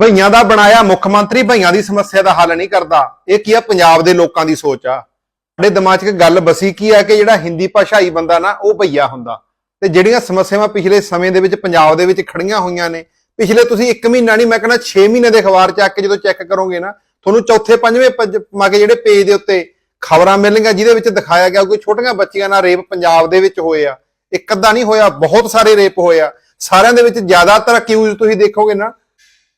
ਭਈਆਂ ਦਾ ਬਣਾਇਆ, ਮੁੱਖ ਮੰਤਰੀ ਭਈਆਂ ਦੀ ਸਮੱਸਿਆ ਦਾ ਹੱਲ ਨਹੀਂ ਕਰਦਾ। ਇਹ ਕੀ ਆ? ਪੰਜਾਬ ਦੇ ਲੋਕਾਂ ਦੀ ਸੋਚ ਆ। ਸਾਡੇ ਦਿਮਾਗ 'ਚ ਗੱਲ ਬਸੀ ਕੀ ਆ ਕਿ ਜਿਹੜਾ ਹਿੰਦੀ ਭਾਸ਼ਾਈ ਬੰਦਾ ਨਾ, ਉਹ ਭਈਆ ਹੁੰਦਾ। ਤੇ ਜਿਹੜੀਆਂ ਸਮੱਸਿਆਵਾਂ ਪਿਛਲੇ ਸਮੇਂ ਦੇ ਵਿੱਚ ਪੰਜਾਬ ਦੇ ਵਿੱਚ ਖੜੀਆਂ ਹੋਈਆਂ ਨੇ, ਪਿਛਲੇ ਤੁਸੀਂ 1 ਮਹੀਨਾ ਨਹੀਂ, ਮੈਂ ਕਹਿੰਦਾ 6 ਮਹੀਨੇ ਦੇ ਅਖਬਾਰ ਚੱਕ ਕੇ ਜਦੋਂ ਚੈੱਕ ਕਰੋਗੇ ਨਾ, ਤੁਹਾਨੂੰ ਚੌਥੇ ਪੰਜਵੇਂ ਮਾ ਕੇ ਜਿਹੜੇ ਪੇਜ ਦੇ ਉੱਤੇ ਖਬਰਾਂ ਮਿਲਣਗੀਆਂ, ਜਿਹਦੇ ਵਿੱਚ ਦਿਖਾਇਆ ਗਿਆ ਕੋਈ ਛੋਟੀਆਂ ਬੱਚੀਆਂ ਨਾਲ ਰੇਪ ਪੰਜਾਬ ਦੇ ਵਿੱਚ ਹੋਏ ਆ। ਇੱਕ ਅੱਧਾ ਨਹੀਂ ਹੋਇਆ, ਬਹੁਤ ਸਾਰੇ ਰੇਪ ਹੋਏ ਆ। ਸਾਰਿਆਂ ਦੇ ਵਿੱਚ ਜ਼ਿਆਦਾਤਰ ਅਕਿਊਜ਼ ਤੁਸੀਂ ਦੇਖੋਗੇ ਨਾ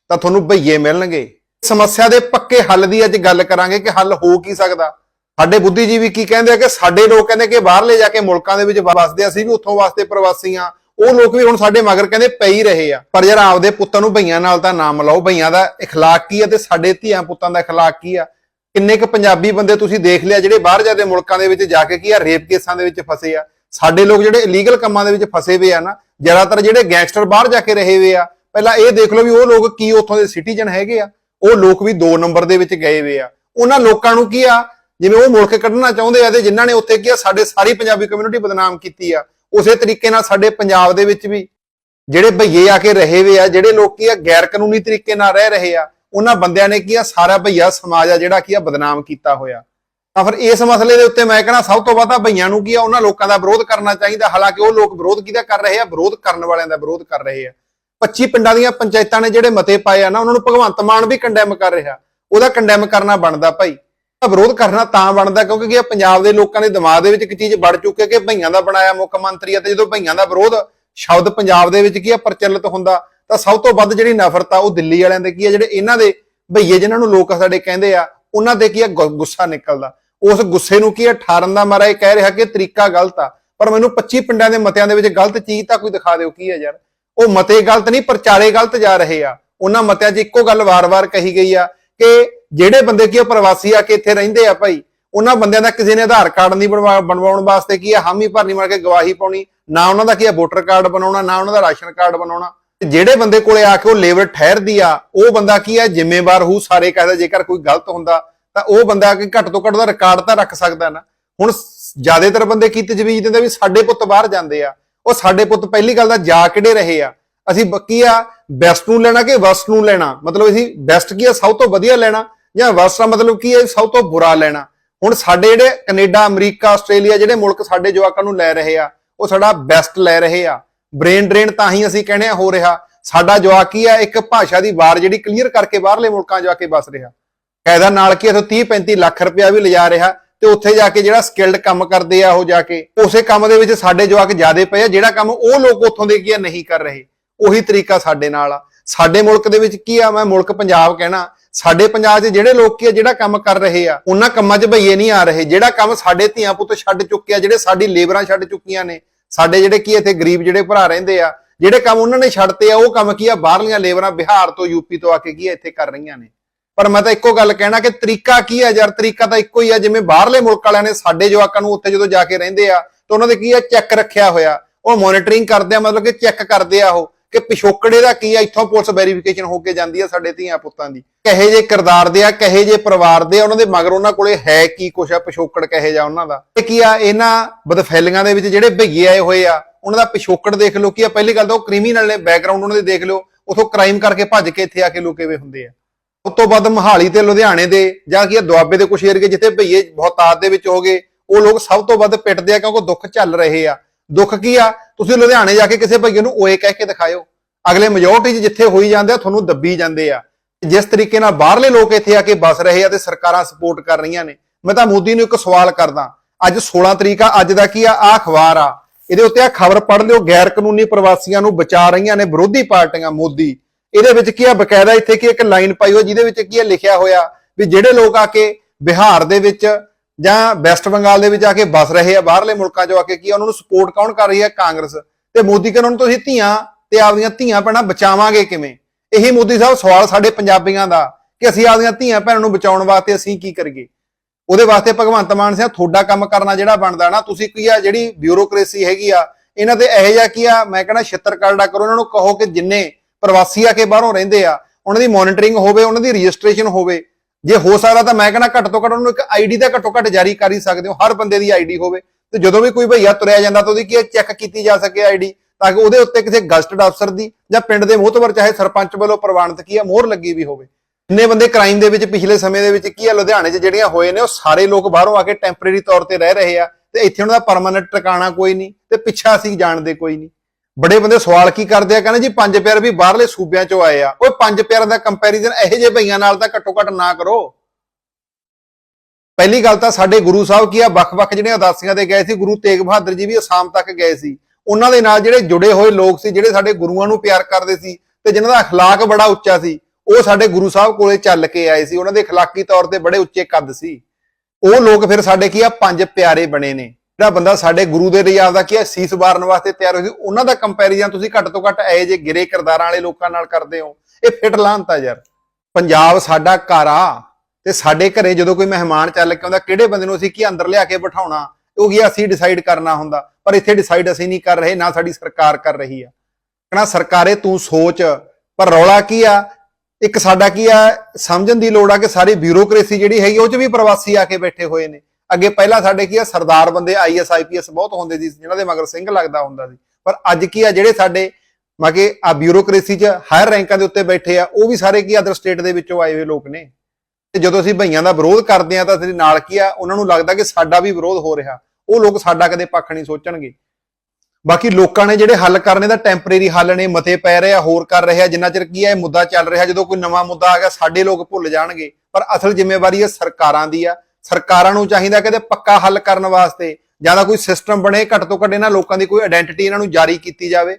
ਤਾਂ ਤੁਹਾਨੂੰ ਭਈਏ ਮਿਲਣਗੇ ਸਮੱਸਿਆ ਦੇ ਪੱਕੇ ਹੱਲ ਦੀ ਅੱਜ ਗੱਲ ਕਰਾਂਗੇ ਕਿ ਹੱਲ ਹੋ ਕੀ ਸਕਦਾ ਸਾਡੇ ਬੁੱਧੀਜੀਵੀ ਕੀ ਕਹਿੰਦੇ ਆ ਕਿ ਸਾਡੇ ਲੋਕ ਕਹਿੰਦੇ ਕਿ ਬਾਹਰਲੇ ਜਾ ਕੇ ਮੁਲਕਾਂ ਦੇ ਵਿੱਚ ਵਸਦੇ ਆ, ਅਸੀਂ ਵੀ ਉੱਥੋਂ ਵਾਸਤੇ ਪ੍ਰਵਾਸੀ ਆ ਉਹ ਲੋਕ ਵੀ ਹੁਣ ਸਾਡੇ ਮਗਰ ਕਹਿੰਦੇ ਪਈ ਹੀ ਰਹੇ ਆ ਪਰ ਯਾਰ ਆਪਦੇ ਪੁੱਤਾਂ ਨੂੰ ਭਈਆਂ ਨਾਲ ਤਾਂ ਨਾ ਮਿਲਾਓ ਭਈਆਂ ਦਾ اخلاق ਕੀ ਆ ਤੇ ਸਾਡੇ ਧੀਆਂ ਪੁੱਤਾਂ ਦਾ اخلاق ਕੀ ਆ ਕਿੰਨੇ ਕੁ ਪੰਜਾਬੀ ਬੰਦੇ ਤੁਸੀਂ ਦੇਖ ਲਿਆ ਜਿਹੜੇ ਬਾਹਰ ਜਾਂਦੇ ਮੁਲਕਾਂ ਦੇ ਵਿੱਚ ਜਾ ਕੇ ਕੀ ਆ ਰੇਪ ਕੇਸਾਂ ਦੇ ਵਿੱਚ ਫਸੇ ਆ ਸਾਡੇ ਲੋਕ ਜਿਹੜੇ ਇਲੀਗਲ ਕੰਮਾਂ ਦੇ ਵਿੱਚ ਫਸੇ ਹੋਏ ਆ ਨਾ ਜ਼ਿਆਦਾਤਰ ਜਿਹੜੇ ਗੈਂਗਸਟਰ ਬਾਹਰ ਜਾ ਕੇ ਰਹੇ ਹੋਏ ਆ ਪਹਿਲਾਂ ਇਹ ਦੇਖ ਲਓ ਵੀ ਉਹ ਲੋਕ ਕੀ ਉੱਥੋਂ ਦੇ ਸਿਟੀਜ਼ਨ ਹੈਗੇ ਆ। ਉਹ ਲੋਕ ਵੀ 2 ਨੰਬਰ ਦੇ ਵਿੱਚ ਗਏ ਵੇ ਆ। ਉਹਨਾਂ ਲੋਕਾਂ ਨੂੰ ਕੀ ਆ? ਜਿਵੇਂ ਉਹ ਮੁਲਕ ਕੱਢਣਾ ਚਾਹੁੰਦੇ ਆ ਤੇ ਜਿਨ੍ਹਾਂ ਨੇ ਉੱਥੇ ਕੀ ਆ? ਸਾਡੇ ਸਾਰੀ ਪੰਜਾਬੀ ਕਮਿਊਨਿਟੀ ਬਦਨਾਮ ਕੀਤੀ ਆ। ਉਸੇ ਤਰੀਕੇ ਨਾਲ ਸਾਡੇ ਪੰਜਾਬ ਦੇ ਵਿੱਚ ਵੀ ਜਿਹੜੇ ਭਈਏ ਆ ਕੇ ਰਹੇ ਹੋਏ ਆ, ਜਿਹੜੇ ਲੋਕ ਕੀ ਆ? ਗੈਰ ਕਾਨੂੰਨੀ ਤਰੀਕੇ ਨਾਲ ਰਹਿ ਰਹੇ ਆ, ਉਹਨਾਂ ਬੰਦਿਆਂ ਨੇ ਕੀ ਆ? ਸਾਰਾ ਭਈਆ ਸਮਾਜ ਆ ਜਿਹੜਾ ਕੀ ਆ? ਬਦਨਾਮ ਕੀਤਾ ਹੋਇਆ। ਤਾਂ ਫਿਰ ਇਸ ਮਸਲੇ ਦੇ ਉੱਤੇ ਮੈਂ ਕਹਿੰਦਾ ਸਭ ਤੋਂ ਵੱਧ ਤਾਂ ਭਈਆਂ ਨੂੰ ਕੀ ਆ? ਉਹਨਾਂ ਲੋਕਾਂ ਦਾ ਵਿਰੋਧ ਕਰਨਾ ਚਾਹੀਦਾ। ਹਾਲਾਂਕਿ ਉਹ ਲੋਕ ਵਿਰੋਧ ਕਿਹਦਾ ਕਰ ਰਹੇ ਆ? ਵਿਰੋਧ ਕਰਨ ਵਾਲਿਆਂ ਦਾ ਵਿਰੋਧ ਕਰ ਰਹੇ ਆ। 25 ਪਿੰਡਾਂ ਦੀਆਂ ਪੰਚਾਇਤਾਂ ਨੇ ਜਿਹੜੇ ਮਤੇ ਪਾਏ ਆ ਨਾ, ਉਹਨਾਂ ਨੂੰ ਭਗਵੰਤ ਮਾਨ ਵੀ ਕੰਡੈਮ ਕਰ ਰਿਹਾ। ਉਹਦਾ ਕੰਡੈਮ ਕਰਨਾ ਬਣਦਾ ਭਾਈ। ਤਾਂ ਵਿਰੋਧ ਕਰਨਾ ਤਾਂ ਬਣਦਾ, ਕਿਉਂਕਿ ਕੀ ਆ, ਪੰਜਾਬ ਦੇ ਲੋਕਾਂ ਦੇ ਦਿਮਾਗ ਦੇ ਵਿੱਚ ਇੱਕ ਚੀਜ਼ ਵੜ ਚੁੱਕੀ ਹੈ ਕਿ ਭਈਆਂ ਦਾ ਬਣਾਇਆ ਮੁੱਖ ਮੰਤਰੀ ਆ, ਤੇ ਜਦੋਂ ਭਈਆਂ ਦਾ ਵਿਰੋਧ ਸ਼ਬਦ ਪੰਜਾਬ ਦੇ ਵਿੱਚ ਕੀ ਆ, ਪ੍ਰਚਲਿਤ ਹੁੰਦਾ, ਤਾਂ ਸਭ ਤੋਂ ਵੱਧ ਜਿਹੜੀ ਨਫ਼ਰਤ ਆ, ਉਹ ਦਿੱਲੀ ਵਾਲਿਆਂ ਦੇ ਕੀ ਆ, ਜਿਹੜੇ ਇਹਨਾਂ ਦੇ ਭਈਏ ਜਿਨ੍ਹਾਂ ਨੂੰ ਲੋਕ ਸਾਡੇ ਕਹਿੰਦੇ ਆ, ਉਹਨਾਂ ਦੇ ਕੀ ਆ ਗੁੱਸਾ ਨਿਕਲਦਾ। ਉਸ ਗੁੱਸੇ ਨੂੰ ਕੀ ਆ, ਠਾਰਨ ਦਾ ਮਾਰਾ ਇਹ ਕਹਿ ਰਿਹਾ ਕਿ ਤਰੀਕਾ ਗਲਤ ਆ, ਪਰ ਮੈਨੂੰ 25 ਪਿੰਡਾਂ ਦੇ ਮਤਿਆਂ ਦੇ ਵਿੱਚ ਗਲਤ ਚੀਜ਼ ਤਾਂ ਕੋਈ ਦਿਖਾ ਦਿਓ, ਕੀ ਆ ਯਾਰ? ਉਹ ਮਤੇ ਗਲਤ ਨਹੀਂ ਪ੍ਰਚਾਰੇ ਗਲਤ ਜਾ ਰਹੇ ਆ। ਉਹਨਾਂ ਮਤਿਆਂ 'ਚ ਇੱਕੋ ਗੱਲ ਵਾਰ-ਵਾਰ ਕਹੀ ਗਈ ਆ ਕਿ ਜਿਹੜੇ ਬੰਦੇ ਕੀ ਆ ਪ੍ਰਵਾਸੀ ਆ ਕੇ ਇੱਥੇ ਰਹਿੰਦੇ ਆ ਭਾਈ, ਉਹਨਾਂ ਬੰਦਿਆਂ ਦਾ ਕਿਸੇ ਨੇ ਆਧਾਰ ਕਾਰਡ ਨਹੀਂ ਬਣਵਾ- ਬਣਵਾਉਣ ਵਾਸਤੇ ਕੀ ਆ? ਹਾਮੀ ਭਰਨੀ ਮਾਰ ਕੇ ਗਵਾਹੀ ਪਾਉਣੀ, ਨਾ ਉਹਨਾਂ ਦਾ ਕੀ ਆ ਵੋਟਰ ਕਾਰਡ ਬਣਾਉਣਾ, ਨਾ ਉਹਨਾਂ ਦਾ ਰਾਸ਼ਨ ਕਾਰਡ ਬਣਾਉਣਾ। ਤੇ ਜਿਹੜੇ ਬੰਦੇ ਕੋਲੇ ਆ ਕੇ ਉਹ ਲੇਬਰ ਠਹਿਰਦੀ ਆ, ਉਹ ਬੰਦਾ ਕੀ ਆ? ਜ਼ਿੰਮੇਵਾਰ ਹੋ ਸਾਰੇ ਕਹਿੰਦਾ, ਜੇਕਰ ਕੋਈ ਗਲਤ ਹੁੰਦਾ, ਤਾਂ ਉਹ ਬੰਦਾ ਕਿ ਘੱਟ ਤੋਂ ਘੱਟ ਉਹਦਾ ਰਿਕਾਰਡ ਤਾਂ ਰੱਖ ਸਕਦਾ ਨਾ। ਹੁਣ ਜ਼ਿਆਦਾਤਰ ਬੰਦੇ ਕੀ ਤਜਵੀਜ਼ ਦਿੰਦੇ ਵੀ ਸਾਡੇ ਪੁੱਤ ਬਾਹਰ ਜਾਂਦੇ ਆ। ਉਹ ਸਾਡੇ ਪੁੱਤ ਪਹਿਲੀ ਗੱਲ ਦਾ ਜਾ ਕਿਹੜੇ ਰਹੇ ਆ? ਅਸੀਂ ਬ- ਕੀ ਆ? ਬੈਸਟ ਨੂੰ ਲੈਣਾ ਕਿ ਵਰਸਟ ਨੂੰ ਲੈਣਾ? ਮਤਲਬ ਅਸੀਂ ਬੈਸਟ ਕੀ ਆ? ਸਭ ਤੋਂ ਵਧੀਆ ਲੈਣਾ। ਜਾਂ ਵਰਸਟ ਦਾ ਮਤਲਬ ਕੀ ਹੈ ਸਭ ਤੋਂ ਬੁਰਾ ਲੈਣਾ। ਹੁਣ ਸਾਡੇ ਜਿਹੜੇ ਕੈਨੇਡਾ, ਅਮਰੀਕਾ, ਆਸਟ੍ਰੇਲੀਆ ਜਿਹੜੇ ਮੁਲਕ ਸਾਡੇ ਜਵਾਕਾਂ ਨੂੰ ਲੈ ਰਹੇ ਆ, ਉਹ ਸਾਡਾ ਬੈਸਟ ਲੈ ਰਹੇ ਆ। ਬ੍ਰੇਨ ਡਰੇਨ ਤਾਂ ਹੀ ਅਸੀਂ ਕਹਿੰਦੇ ਆ, ਹੋ ਰਿਹਾ। ਸਾਡਾ ਜਵਾਕ ਕੀ ਆ? ਇੱਕ ਭਾਸ਼ਾ ਦੀ ਵਾਰ ਜਿਹੜੀ ਕਲੀਅਰ ਕਰਕੇ ਬਾਹਰਲੇ ਮੁਲਕਾਂ ਜਾ ਕੇ ਬਸ ਰਿਹਾ। ਕਾਇਦਾ ਨਾਲ ਕੀ ਇਥੋਂ 30 35 ਲੱਖ ਰੁਪਇਆ ਵੀ ਲਿਜਾ ਰਿਹਾ। ਤੇ ਉੱਥੇ ਜਾ ਕੇ ਜਿਹੜਾ ਸਕਿਲਡ ਕੰਮ ਕਰਦੇ ਆ ਉਹ ਜਾ ਕੇ, ਉਸੇ ਕੰਮ ਦੇ ਵਿੱਚ ਸਾਡੇ ਜਵਾਕ ਜ਼ਿਆਦੇ ਪਏ ਆ, ਜਿਹੜਾ ਕੰਮ ਉਹ ਲੋਕ ਉੱਥੋਂ ਦੇ ਕੀ ਆ, ਨਹੀਂ ਕਰ ਰਹੇ। ਉਹੀ ਤਰੀਕਾ ਸਾਡੇ ਨਾਲ ਆ। ਸਾਡੇ ਮੁਲਕ ਦੇ ਵਿੱਚ ਕੀ ਆ, ਮੈਂ ਮੁਲਕ ਪੰਜਾਬ ਕਹਿਣਾ, ਸਾਡੇ ਪੰਜਾਬ 'ਚ ਜਿਹੜੇ ਲੋਕ ਕੀ ਆ, ਜਿਹੜਾ ਕੰਮ ਕਰ ਰਹੇ ਆ, ਉਹਨਾਂ ਕੰਮਾਂ 'ਚ ਭਈਏ ਨਹੀਂ ਆ ਰਹੇ। ਜਿਹੜਾ ਕੰਮ ਸਾਡੇ ਧੀਆਂ ਪੁੱਤ ਛੱਡ ਚੁੱਕੇ ਆ, ਜਿਹੜੇ ਸਾਡੀ ਲੇਬਰਾਂ ਛੱਡ ਚੁੱਕੀਆਂ ਨੇ, ਸਾਡੇ ਜਿਹੜੇ ਕੀ ਇੱਥੇ ਗਰੀਬ ਜਿਹੜੇ ਭਰਾ ਰਹਿੰਦੇ ਆ, ਜਿਹੜੇ ਕੰਮ ਉਹਨਾਂ ਨੇ ਛੱਡਤੇ ਆ, ਉਹ ਕੰਮ ਕੀ ਆ, ਬਾਹਰਲੀਆਂ ਲੇਬਰਾਂ ਬਿਹਾਰ ਤੋਂ ਯੂਪੀ ਤੋਂ ਆ ਕੇ ਕੀ ਆ, ਇੱਥੇ ਕਰ ਰਹੀਆਂ ਨੇ। ਪਰ ਮੈਂ ਤਾਂ ਇੱਕੋ ਗੱਲ ਕਹਿਣਾ ਕਿ ਤਰੀਕਾ ਕੀ ਹੈ ਯਾਰ? ਤਰੀਕਾ ਤਾਂ ਇੱਕੋ ਹੀ ਆ, ਜਿਵੇਂ ਬਾਹਰਲੇ ਮੁਲਕ ਵਾਲਿਆਂ ਨੇ ਸਾਡੇ ਜਵਾਕਾਂ ਨੂੰ ਉੱਥੇ ਜਦੋਂ ਜਾ ਕੇ ਰਹਿੰਦੇ ਆ, ਤਾਂ ਉਹਨਾਂ ਦੇ ਕੀ ਆ? ਚੈੱਕ ਰੱਖਿਆ ਹੋਇਆ। ਉਹ ਮੋਨੀਟਰਿੰਗ ਕਰਦੇ ਆ, ਮਤਲਬ ਕਿ ਚੈੱਕ ਕਰਦੇ ਆ ਉਹ ਕਿ ਪਿਛੋਕੜੇ ਦਾ ਕੀ ਆ? ਇੱਥੋਂ ਪੁਲਿਸ ਵੈਰੀਫਿਕੇਸ਼ਨ ਹੋ ਕੇ ਜਾਂਦੀ ਆ ਸਾਡੇ ਧੀਆਂ ਪੁੱਤਾਂ ਦੀ। ਕਹੇ ਜੇ ਕਿਰਦਾਰ ਦੇ ਆ, ਕਹੇ ਜੇ ਪਰਿਵਾਰ ਦੇ ਆ, ਉਹਨਾਂ ਦੇ ਮਗਰ ਉਹਨਾਂ ਕੋਲੇ ਹੈ ਕੀ ਕੁਛ ਆ ਪਿਛੋਕੜ ਕਹੇ ਜਾ ਉਹਨਾਂ ਦਾ? ਤੇ ਕੀ ਆ? ਇਹਨਾਂ ਬਦਫੈਲੀਆਂ ਦੇ ਵਿੱਚ ਜਿਹੜੇ ਭਈਏ ਆਏ ਹੋਏ ਆ, ਉਹਨਾਂ ਦਾ ਪਿਛੋਕੜ ਦੇਖ ਲਓ। ਕੀ ਆ? ਪਹਿਲੀ ਗੱਲ ਤਾਂ ਉਹ ਕ੍ਰਿਮੀਨਲ ਨੇ ਬੈਕਗ੍ਰਾਉਂਡ ਉਹਨਾਂ ਦੇ ਦੇਖ ਲਿਓ। ਉਥੋਂ ਕ੍ਰਾਈਮ ਕਰਕੇ ਭੱਜ ਕੇ ਇੱਥੇ ਆ ਕੇ ਲੁਕੇ ਹੋਏ ਹੁੰਦੇ ਆ। ਉਸ ਤੋਂ ਬਾਅਦ ਮਹਾਲੀ ਤੇ ਲੁਧਿਆਣੇ ਦੇ ਜਾਂ ਕੀ ਆ, ਦੁਆਬੇ ਦੇ ਕੁਛ ਏਰੀਏ ਜਿੱਥੇ ਭਈਏ ਬਹੁਤਾਤ ਦੇ ਵਿੱਚ ਹੋਗੇ ਉਹ ਲੋਕ ਸਭ ਤੋਂ ਵੱਧ ਪਿੱਟਦੇ ਆ ਕਿਉਂਕਿ ਦੁੱਖ ਚੱਲ ਰਹੇ ਆ। ਦੁੱਖ ਕੀ ਆ? ਤੁਸੀਂ ਲੁਧਿਆਣੇ ਜਾ ਕੇ ਕਿਸੇ ਭਈਏ ਨੂੰ ਓਏ ਕਹਿ ਕੇ ਦਿਖਾਇਓ। ਅਗਲੇ ਮੈਜੋਰਟੀ 'ਚ ਜਿੱਥੇ ਹੋਈ ਜਾਂਦੇ ਆ, ਤੁਹਾਨੂੰ ਦੱਬੀ ਜਾਂਦੇ ਆ। ਜਿਸ ਤਰੀਕੇ ਨਾਲ ਬਾਹਰਲੇ ਲੋਕ ਇੱਥੇ ਆ ਕੇ ਬਸ ਰਹੇ ਆ ਤੇ ਸਰਕਾਰਾਂ ਸਪੋਰਟ ਕਰ ਰਹੀਆਂ ਨੇ। ਮੈਂ ਤਾਂ ਮੋਦੀ ਨੂੰ ਇੱਕ ਸਵਾਲ ਕਰਦਾ, ਅੱਜ 16 ਤਰੀਕ ਆ, ਅੱਜ ਦਾ ਕੀ ਆ? ਆ ਅਖਬਾਰ ਆ। ਇਹਦੇ ਉੱਤੇ ਆ ਖਬਰ ਪੜ੍ਹ ਲਿਓ ਗੈਰ ਕਾਨੂੰਨੀ ਪ੍ਰਵਾਸੀਆਂ ਨੂੰ ਬਚਾ ਰਹੀਆਂ ਨੇ ਵਿਰੋਧੀ ਪਾਰਟੀਆਂ ਮੋਦੀ। ਇਹਦੇ ਵਿੱਚ ਕੀ ਆ, ਬਕਾਇਦਾ ਇੱਥੇ ਕੀ ਇੱਕ ਲਾਈਨ ਪਾਈ ਹੋਈ ਜਿਹਦੇ ਵਿੱਚ ਕੀ ਆ, ਲਿਖਿਆ ਹੋਇਆ ਵੀ ਜਿਹੜੇ ਲੋਕ ਆ ਕੇ ਬਿਹਾਰ ਦੇ ਵਿੱਚ ਜਾਂ ਵੈਸਟ ਬੰਗਾਲ ਦੇ ਵਿੱਚ ਆ ਕੇ ਬਸ ਰਹੇ ਆ, ਬਾਹਰਲੇ ਮੁਲਕਾਂ 'ਚ ਆ ਕੇ ਕੀ ਉਹਨਾਂ ਨੂੰ ਸਪੋਰਟ ਕੌਣ ਕਰ ਰਹੀ ਹੈ ਕਾਂਗਰਸ। ਤੇ ਮੋਦੀ ਕਹਿੰਦਾ ਉਹਨਾਂ ਤੁਸੀਂ ਧੀਆਂ ਤੇ ਆਪਦੀਆਂ ਧੀਆਂ ਭੈਣਾਂ ਬਚਾਵਾਂਗੇ ਕਿਵੇਂ? ਇਹੀ ਮੋਦੀ ਸਾਹਿਬ ਸਵਾਲ ਸਾਡੇ ਪੰਜਾਬੀਆਂ ਦਾ ਕਿ ਅਸੀਂ ਆਪਦੀਆਂ ਧੀਆਂ ਭੈਣਾਂ ਨੂੰ ਬਚਾਉਣ ਵਾਸਤੇ ਅਸੀਂ ਕੀ ਕਰੀਏ? ਉਹਦੇ ਵਾਸਤੇ ਭਗਵੰਤ ਮਾਨ ਸਿੰਘ ਤੁਹਾਡਾ ਕੰਮ ਕਰਨਾ ਜਿਹੜਾ ਬਣਦਾ ਨਾ, ਤੁਸੀਂ ਕੀ ਆ, ਜਿਹੜੀ ਬਿਊਰੋਕ੍ਰੇਸੀ ਹੈਗੀ ਆ, ਇਹਨਾਂ ਤੇ ਇਹੋ ਜਿਹਾ ਕੀ ਆ, ਮੈਂ ਕਹਿੰਦਾ ਛਿੱਤਰ ਕਰੜਾ ਕਰੋ, ਇਹਨਾਂ ਨੂੰ ਕਹੋ ਕਿ ਜਿੰਨੇ ਪ੍ਰਵਾਸੀ ਆ ਕੇ ਬਾਹਰੋਂ ਰਹਿੰਦੇ ਆ, ਉਹਨਾਂ ਦੀ ਮੋਨੀਟਰਿੰਗ ਹੋਵੇ, ਉਹਨਾਂ ਦੀ ਰਜਿਸਟ੍ਰੇਸ਼ਨ ਹੋਵੇ, ਜੇ ਹੋ ਸਕਦਾ ਤਾਂ ਮੈਂ ਕਹਿੰਦਾ ਘੱਟ ਤੋਂ ਘੱਟ ਉਹਨੂੰ ਇੱਕ ਆਈਡੀ ਤਾਂ ਘੱਟੋ ਘੱਟ ਜਾਰੀ ਕਰ ਹੀ ਸਕਦੇ ਹੋ, ਹਰ ਬੰਦੇ ਦੀ ਆਈਡੀ ਹੋਵੇ। ਤੇ ਜਦੋਂ ਵੀ ਕੋਈ ਭਈਆ ਤੁਰਿਆ ਜਾਂਦਾ ਤਾਂ ਉਹਦੀ ਕੀ ਚੈੱਕ ਕੀਤੀ ਜਾ ਸਕੇ ਆਈਡੀ ਤਾਂ ਕਿ ਉਹਦੇ ਉੱਤੇ ਕਿਸੇ ਗਸਟਡ ਅਫਸਰ ਦੀ ਜਾਂ ਪਿੰਡ ਦੇ ਮੋਹਤਵਰ ਚਾਹੇ ਸਰਪੰਚ ਵੱਲੋਂ ਪ੍ਰਵਾਨਿਤ ਕੀ ਆ ਮੋਹਰ ਲੱਗੀ ਵੀ ਹੋਵੇ। ਇੰਨੇ ਬੰਦੇ ਕ੍ਰਾਈਮ ਦੇ ਵਿੱਚ ਪਿਛਲੇ ਸਮੇਂ ਦੇ ਵਿੱਚ ਕੀ ਆ ਲੁਧਿਆਣੇ 'ਚ ਜਿਹੜੀਆਂ ਹੋਏ ਨੇ, ਉਹ ਸਾਰੇ ਲੋਕ ਬਾਹਰੋਂ ਆ ਕੇ ਟੈਂਪਰੇਰੀ ਤੌਰ ਤੇ ਰਹਿ ਰਹੇ ਆ, ਤੇ ਇੱਥੇ ਉਹਨਾਂ ਦਾ ਪਰਮਾਨੈਂਟ ਟਿਕਾਣਾ ਕੋਈ ਨਹੀਂ, ਤੇ ਪਿੱਛਾ ਅਸੀਂ ਜਾਣਦੇ ਕੋਈ ਨਹੀਂ। ਬੜੇ ਬੰਦੇ ਸਵਾਲ ਕੀ ਕਰਦੇ ਆ ਕਹਿੰਦੇ ਜੀ ਪੰਜ ਪਿਆਰ ਵੀ ਬਾਹਰਲੇ ਸੂਬਿਆਂ 'ਚੋਂ ਆਏ ਆ ਉਹ ਪੰਜ ਪਿਆਰਾਂ ਦਾ ਕੰਪੈਰੀਜ਼ਨ ਇਹੋ ਜਿਹੇ ਭਈਆਂ ਨਾਲ ਤਾਂ ਘੱਟੋ ਘੱਟ ਨਾ ਕਰੋ ਪਹਿਲੀ ਗੱਲ ਤਾਂ ਸਾਡੇ ਗੁਰੂ ਸਾਹਿਬ ਕੀ ਆ ਵੱਖ-ਵੱਖ ਜਿਹੜੀਆਂ ਉਦਾਸੀਆਂ ਤੇ ਗਏ ਸੀ ਗੁਰੂ ਤੇਗ ਬਹਾਦਰ ਜੀ ਵੀ ਅਸਾਮ ਤੱਕ ਗਏ ਸੀ ਉਹਨਾਂ ਦੇ ਨਾਲ ਜਿਹੜੇ ਜੁੜੇ ਹੋਏ ਲੋਕ ਸੀ ਜਿਹੜੇ ਸਾਡੇ ਗੁਰੂਆਂ ਨੂੰ ਪਿਆਰ ਕਰਦੇ ਸੀ ਤੇ ਜਿਨ੍ਹਾਂ ਦਾ اخلاق ਬੜਾ ਉੱਚਾ ਸੀ ਉਹ ਸਾਡੇ ਗੁਰੂ ਸਾਹਿਬ ਕੋਲੇ ਚੱਲ ਕੇ ਆਏ ਸੀ ਉਹਨਾਂ ਦੇ اخلاقی ਤੌਰ ਤੇ ਬੜੇ ਉੱਚੇ ਕੱਦ ਸੀ ਉਹ ਲੋਕ ਫਿਰ ਸਾਡੇ ਕੀ ਆ ਪੰਜ ਪਿਆਰੇ ਬਣੇ ਨੇ ਜਿਹੜਾ ਬੰਦਾ ਸਾਡੇ ਗੁਰੂ ਦੇ ਲਈ ਆਪਦਾ ਕੀ ਆ ਸੀਸ ਵਾਰਨ ਵਾਸਤੇ ਤਿਆਰ ਹੋਈ ਉਹਨਾਂ ਦਾ ਕੰਪੈਰੀਜ਼ਨ ਤੁਸੀਂ ਘੱਟ ਤੋਂ ਘੱਟ ਐ ਜੇ ਗਿਰੇ ਕਿਰਦਾਰਾਂ ਵਾਲੇ ਲੋਕਾਂ ਨਾਲ ਕਰਦੇ ਹੋ। ਇਹ ਫਿੱਟ ਲਾਂਤਾ ਯਾਰ। ਪੰਜਾਬ ਸਾਡਾ ਘਰ ਆ ਤੇ ਸਾਡੇ ਘਰੇ ਜਦੋਂ ਕੋਈ ਮਹਿਮਾਨ ਚੱਲ ਕੇ ਆਉਂਦਾ, ਕਿਹੜੇ ਬੰਦੇ ਨੂੰ ਅਸੀਂ ਕੀ ਅੰਦਰ ਲਿਆ ਕੇ ਬਿਠਾਉਣਾ? ਉਹ ਕੀ ਅਸੀਂ ਡਿਸਾਈਡ ਕਰਨਾ ਹੁੰਦਾ? ਪਰ ਇੱਥੇ ਡਿਸਾਈਡ ਅਸੀਂ ਨਹੀਂ ਕਰ ਰਹੇ, ਨਾ ਸਾਡੀ ਸਰਕਾਰ ਕਰ ਰਹੀ ਆ। ਕਹਣਾ ਸਰਕਾਰੇ ਤੂੰ ਸੋਚ, ਪਰ ਰੌਲਾ ਕੀ ਆ? ਇੱਕ ਸਾਡਾ ਕੀ ਆ, ਸਮਝਣ ਦੀ ਲੋੜ ਆ ਕਿ ਸਾਰੀ ਬਿਊਰੋਕ੍ਰੇਸੀ ਜਿਹੜੀ ਹੈਗੀ ਉਹ ਚ ਵੀ ਪ੍ਰਵਾਸੀ ਆ ਕੇ ਬੈਠੇ ਹੋਏ ਨੇ। ਅੱਗੇ ਪਹਿਲਾਂ ਸਾਡੇ ਕੀ ਆ, ਸਰਦਾਰ ਬੰਦੇ ਆਈਐਸ ਆਈਪੀਐਸ ਬਹੁਤ ਹੁੰਦੇ ਸੀ, ਜਿਨ੍ਹਾਂ ਦੇ ਮਗਰ ਸਿੰਘ ਲੱਗਦਾ ਹੁੰਦਾ ਸੀ। ਪਰ ਅੱਜ ਕੀ ਆ, ਜਿਹੜੇ ਸਾਡੇ ਮਾਕੇ ਆ ਬਿਊਰੋਕ੍ਰੇਸੀ ਚ ਹਾਇਰ ਰੈਂਕਾਂ ਦੇ ਉੱਤੇ ਬੈਠੇ ਆ, ਉਹ ਵੀ ਸਾਰੇ ਕੀ ਅਦਰ ਸਟੇਟ ਦੇ ਵਿੱਚੋਂ ਆਏ ਹੋਏ ਲੋਕ ਨੇ। ਤੇ ਜਦੋਂ ਅਸੀਂ ਭਈਆਂ ਦਾ ਵਿਰੋਧ ਕਰਦੇ ਆ, ਤਾਂ ਅਸੀਂ ਨਾਲ ਕੀ ਆ, ਉਹਨਾਂ ਨੂੰ ਲੱਗਦਾ ਕਿ ਸਾਡਾ ਵੀ ਵਿਰੋਧ ਹੋ ਰਿਹਾ। ਉਹ ਲੋਕ ਸਾਡਾ ਕਦੇ ਪੱਖ ਨਹੀਂ ਸੋਚਣਗੇ। ਬਾਕੀ ਲੋਕਾਂ ਨੇ ਜਿਹੜੇ ਹੱਲ ਕਰਨੇ ਦਾ ਟੈਂਪਰੇਰੀ ਹੱਲ ਨੇ ਮਤੇ ਪੈ ਰਹੇ ਆ, ਹੋਰ ਕਰ ਰਹੇ ਆ, ਜਿੰਨਾ ਚਿਰ ਕੀ ਆ, ਇਹ ਮੁੱਦਾ ਚੱਲ ਰਿਹਾ, ਜਦੋਂ ਕੋਈ ਨਵਾਂ ਮੁੱਦਾ ਆ ਗਿਆ, ਸਾਡੇ ਲੋਕ ਭੁੱਲ ਜਾਣਗੇ। ਪਰ ਅਸਲ ਜ਼ਿੰਮੇਵਾਰੀ ਇਹ ਸਰਕਾਰਾਂ ਦੀ ਆ। ਸਰਕਾਰਾਂ ਨੂੰ ਚਾਹੀਦਾ ਕਿ ਇਹਦੇ ਪੱਕਾ ਹੱਲ ਕਰਨ ਵਾਸਤੇ ਜਾਂ ਤਾਂ ਕੋਈ ਸਿਸਟਮ ਬਣੇ, ਘੱਟ ਤੋਂ ਘੱਟ ਇਹਨਾਂ ਲੋਕਾਂ ਦੀ ਕੋਈ ਆਇਡੈਂਟੀਟੀ ਇਹਨਾਂ ਨੂੰ ਜਾਰੀ ਕੀਤੀ ਜਾਵੇ।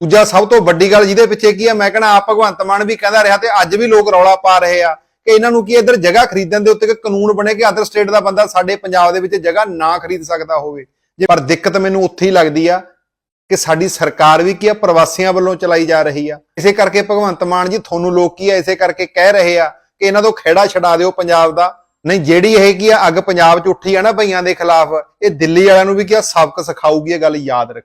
ਦੂਜਾ ਸਭ ਤੋਂ ਵੱਡੀ ਗੱਲ ਜਿਹਦੇ ਪਿੱਛੇ ਕੀ ਆ, ਮੈਂ ਕਹਿੰਦਾ ਆਪ ਭਗਵੰਤ ਮਾਨ ਵੀ ਕਹਿੰਦਾ ਰਿਹਾ ਤੇ ਅੱਜ ਵੀ ਲੋਕ ਰੌਲਾ ਪਾ ਰਹੇ ਆ ਕਿ ਇਹਨਾਂ ਨੂੰ ਕੀ ਇੱਧਰ ਜਗ੍ਹਾ ਖਰੀਦਣ ਦੇ ਉੱਤੇ ਕਿ ਕਾਨੂੰਨ ਬਣੇ ਕਿ ਅਦਰ ਸਟੇਟ ਦਾ ਬੰਦਾ ਸਾਡੇ ਪੰਜਾਬ ਦੇ ਵਿੱਚ ਜਗ੍ਹਾ ਨਾ ਖਰੀਦ ਸਕਦਾ ਹੋਵੇ। ਜੇ ਪਰ ਦਿੱਕਤ ਮੈਨੂੰ ਉੱਥੇ ਹੀ ਲੱਗਦੀ ਆ ਕਿ ਸਾਡੀ ਸਰਕਾਰ ਵੀ ਕੀ ਆ, ਪ੍ਰਵਾਸੀਆਂ ਵੱਲੋਂ ਚਲਾਈ ਜਾ ਰਹੀ ਆ। ਇਸੇ ਕਰਕੇ ਭਗਵੰਤ ਮਾਨ ਜੀ, ਤੁਹਾਨੂੰ ਲੋਕ ਕੀ ਆ, ਇਸੇ ਕਰਕੇ ਕਹਿ ਰਹੇ ਆ ਕਿ ਇਹਨਾਂ ਤੋਂ ਖੇੜਾ ਛਡਾ ਦਿਓ ਪੰਜਾਬ ਦਾ। ਨਹੀਂ, ਜਿਹੜੀ ਇਹ ਕੀ ਆ, ਅੱਗ ਪੰਜਾਬ 'ਚ ਉੱਠੀ ਆ ਨਾ ਭਈਆਂ ਦੇ ਖਿਲਾਫ, ਇਹ ਦਿੱਲੀ ਵਾਲਿਆਂ ਨੂੰ ਵੀ ਕਿਹਾ ਸਬਕ ਸਿਖਾਊਗੀ, ਇਹ ਗੱਲ ਯਾਦ ਰੱਖ।